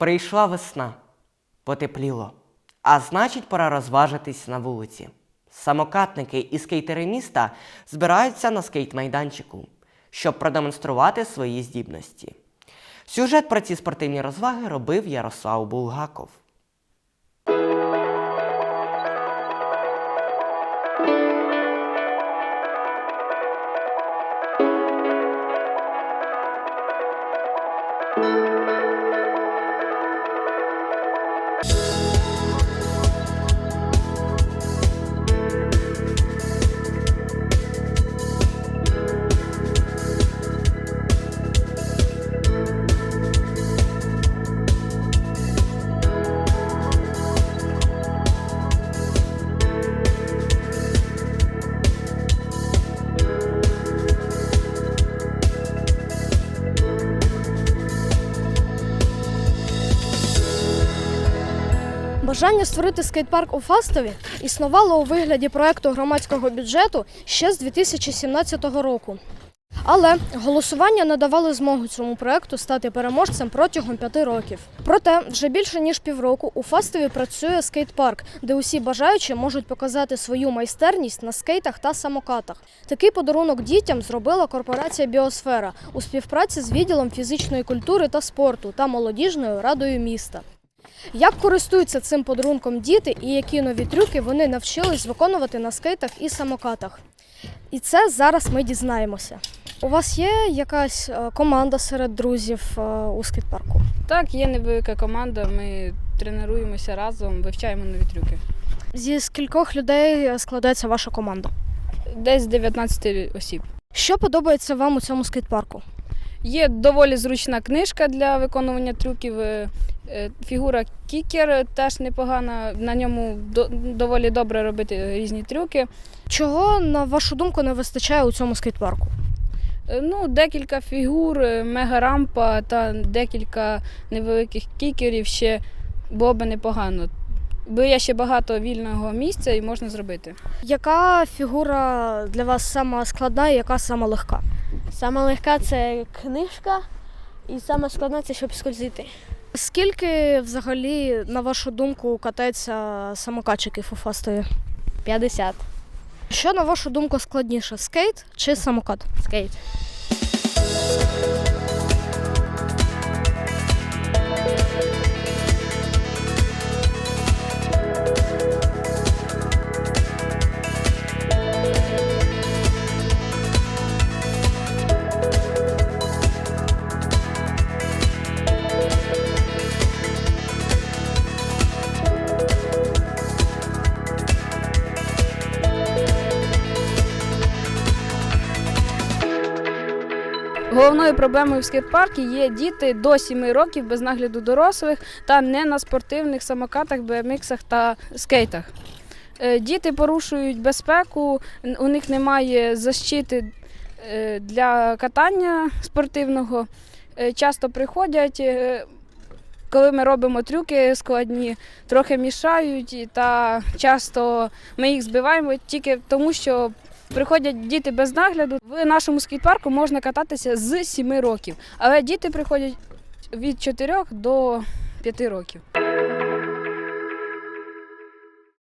Прийшла весна, потепліло, а значить, пора розважитись на вулиці. Самокатники і скейтери міста збираються на скейт-майданчику, щоб продемонструвати свої здібності. Сюжет про ці спортивні розваги робив Ярослав Булгаков. Бажання створити скейт-парк у Фастові існувало у вигляді проекту громадського бюджету ще з 2017 року. Але голосування не давало змогу цьому проекту стати переможцем протягом п'яти років. Проте вже більше ніж півроку у Фастові працює скейт-парк, де усі бажаючі можуть показати свою майстерність на скейтах та самокатах. Такий подарунок дітям зробила корпорація Біосфера у співпраці з відділом фізичної культури та спорту та молодіжною радою міста. Як користуються цим подарунком діти і які нові трюки вони навчились виконувати на скейтах і самокатах? І це зараз ми дізнаємося. У вас є якась е, команда серед друзів е, у скейт-парку? Так, є невелика команда. Ми тренуємося разом, вивчаємо нові трюки. Зі скількох людей е, складається ваша команда? Десь 19 осіб. Що подобається вам у цьому скейт-парку? Є доволі зручна книжка для виконування трюків. е, е, Фігура кікер теж непогана. На ньому доволі добре робити різні трюки. Чого, на вашу думку, не вистачає у цьому скейт-парку? Е, Ну, декілька фігур, е, мегарампа та декілька невеликих кікерів ще було би непогано. Бо є ще багато вільного місця і можна зробити. Яка фігура для вас сама складна і яка сама легка? Саме легка це книжка, і саме складна це щоб скользити. Скільки взагалі, на вашу думку, катається самокатчиків у Фастові? 50. Що, на вашу думку, складніше скейт чи самокат? Скейт. Головною проблемою в скейт-парку є діти до 7 років без нагляду дорослих та не на спортивних самокатах, BMX та скейтах. Е, Діти порушують безпеку, у них немає защити е, для катання спортивного. Е, Часто приходять, коли ми робимо трюки складні, трохи мішають, та часто ми їх збиваємо тільки тому, що Приходять діти без нагляду. В нашому скейт-парку можна кататися з 7 років, але діти приходять від 4 до 5 років.